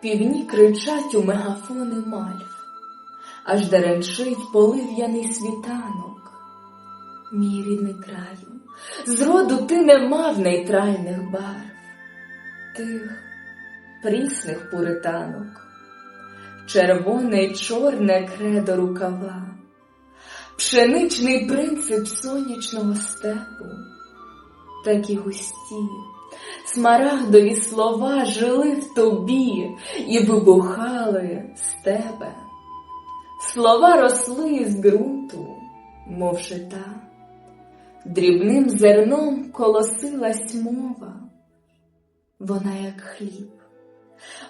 Півні кричать у мегафони мальв, аж деренчить полив'яний світанок. Мій рідний краю, зроду ти не мав нейтральних барв, тих прісних пуританок, червоне й чорне кредо рукава, пшеничний принцип сонячного степу, такі густі, смарагдові слова жили в тобі і вибухали з тебе. Слова росли з ґрунту, мов жита, дрібним зерном колосилась мова. Вона як хліб,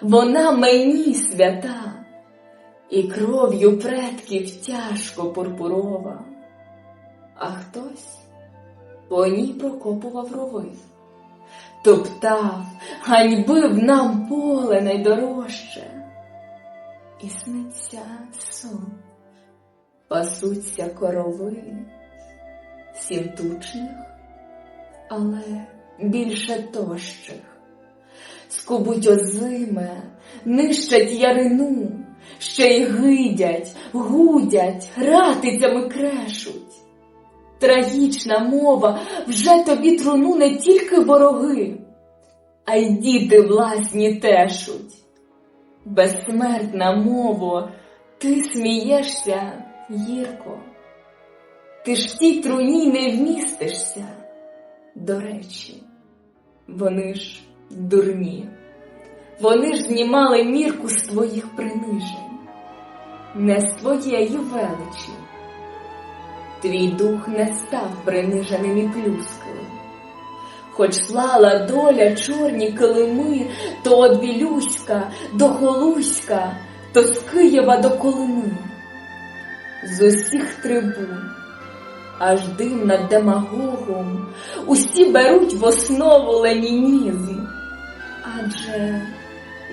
вона мені свята, і кров'ю предків тяжко пурпурова, а хтось по ній прокопував рови, топтав, ганьбив нам поле найдорожче, і сниться сон, пасуться корови, сім тучних, але більше тощих, скубуть озиме, нищать ярину, ще й гидять, гудять, ратицями крешуть. Трагічна мова вже тобі труну не тільки вороги, а й діти власні тешуть. Безсмертна мова, ти смієшся гірко, ти ж в тій труні не вмістишся. До речі, вони ж дурні, вони ж знімали мірку з твоїх принижень, не з твоєї величі. Твій дух не став приниженим і плюскою. Хоч слала доля чорні килими то од Вілюська до Холуська, то з Києва до Колими. З усіх трибун, аж дим над демагогом, усі беруть в основу ленінізм. Адже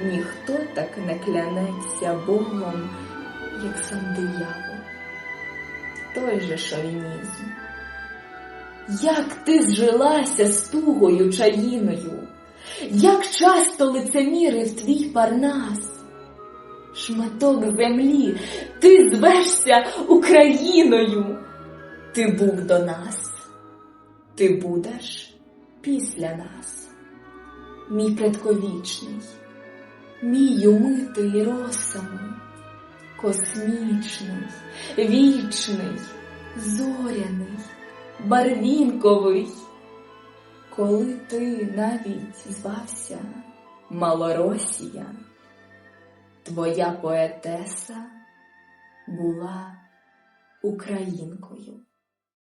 ніхто так не клянеться Богом, як сам диявол той же шовінізм. Як ти зжилася з тугою чаїною, як часто лицемірив твій парнас, шматок землі, ти звешся Україною, ти був до нас, ти будеш після нас, мій предковічний, мій умитий росами космічний, вічний, зоряний, барвінковий, коли ти навіть звався Малоросія, твоя поетеса була українкою.